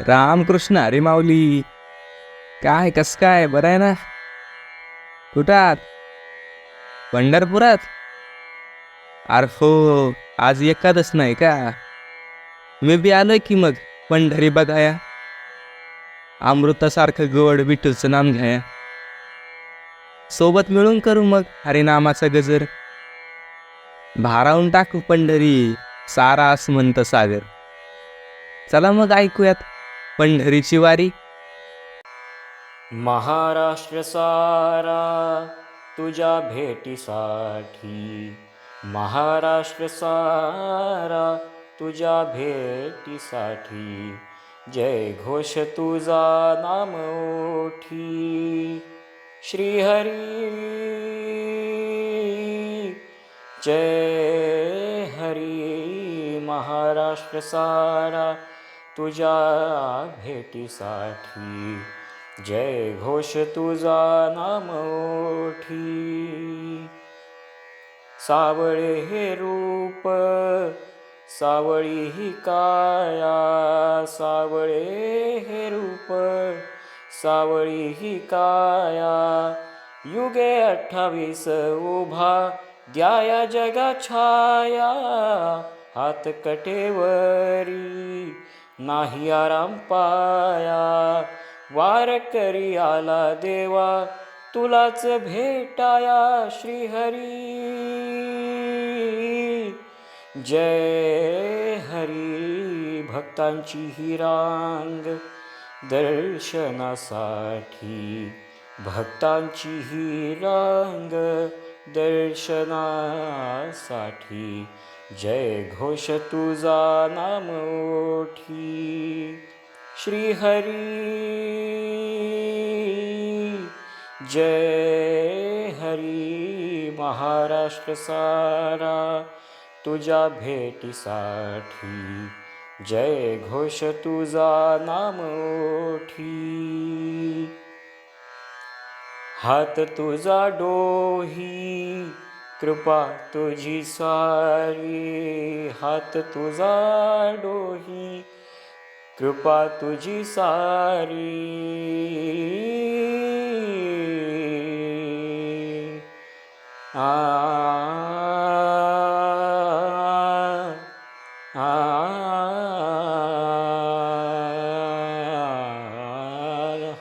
रामकृष्ण अरे माऊली काय कस काय? बरं आहे ना? कुठात? पंढरपुरात? अरे हो आज एकादच नाही का? मी बी आलोय की मग पंढरी बघाया. अमृतासारखं गोड विठूचं नाम घ्या. सोबत मिळून करू मग हरिनामाचा गजर. भारावून टाकू पंढरी सारा असं सागर. चला मग ऐकूयात. पंढरीची वारी. महाराष्ट्र सारा तुझ्या भेटीसाठी. महाराष्ट्र सारा तुझ्या भेटीसाठी. जय घोष तुझा नाम ओठी. श्रीहरी जय हरी. महाराष्ट्र सारा तुझ्या भेटीसाठी. जय घोष तुझा नाम ओठी. सावळे हे रूप सावळी ही काया. सावळे हे रूप सावळी ही काया. युगे अठ्ठावीस उभा द्याया जगा छाया. हात कटेवरी. नाही आराम पाया. वार करी आला देवा तुलाच भेटाया श्रीहरी. जय हरी भक्तांची ही रांग. दर्शनासाठी भक्तांची ही रांग. दर्शनासाठी जय घोष तुझा नाम ओठी. श्रीहरी. जय हरी महाराष्ट्र सारा. तुझ्या भेटीसाठी जय घोष तुझा नाम ओठी. हात तुझा डोही कृपा तुझी सारी हात तुझा डोही कृपा तुझी सारी आ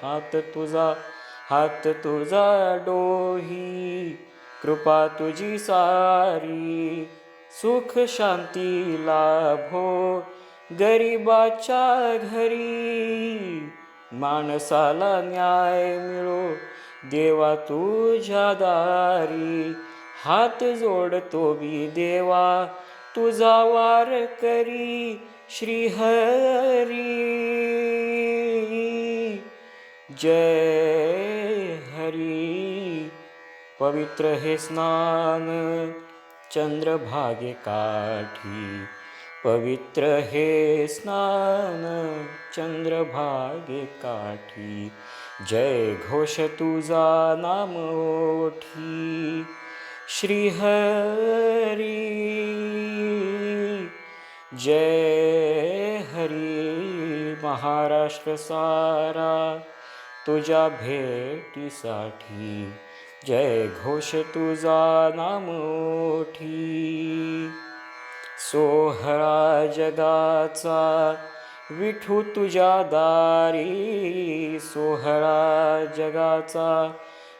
हात तुझा हात तुझा डोही कृपा तुझी सारी सुख शांती लाभो. गरिबाच्या घरी माणसाला न्याय मिळो. देवा तुझ्या दारी हात जोडतो बी देवा. तुझा वार करी श्रीहरी. जय पवित्र हे स्नान. चंद्रभागे काठी. पवित्र हे स्नान. चंद्रभागे काठी. जय घोष तुझा नाम ओठी. श्रीहरी. जय हरी. महाराष्ट्र सारा. तुझ्या भेटीसाठी. जय घोष तुझा नामोठी सोहळा जगाचा विठू तुझ्या दारी. सोहळा जगाचा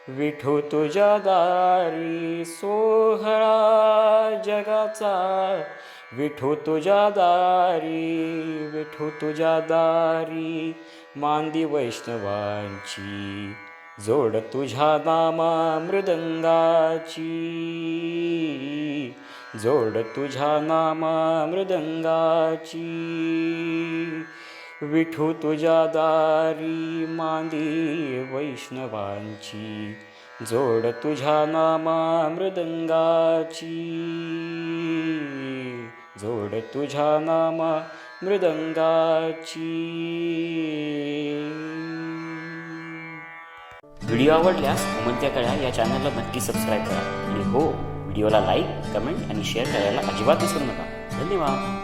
विठू तुझ्या दारी. सोहळा जगाचा विठू तुझ्या दारी. विठू तुझ्या दारी. मांदी वैष्णवांची जोड तुझ्या नामा मृदंगाची जोड तुझ्या नामा मृदंगाची विठू तुझ्या दारी मांदी वैष्णवांची. जोड तुझ्या नामा मृदंगाची जोड तुझ्या नामा मृदंगाची व्हिडिओ आवडल्यास उमंत्या कळ्या या चॅनलला नक्की सबस्क्राईब करा. आणि हो व्हिडिओला लाईक कमेंट आणि शेअर करायला अजिबात विसरू नका. धन्यवाद.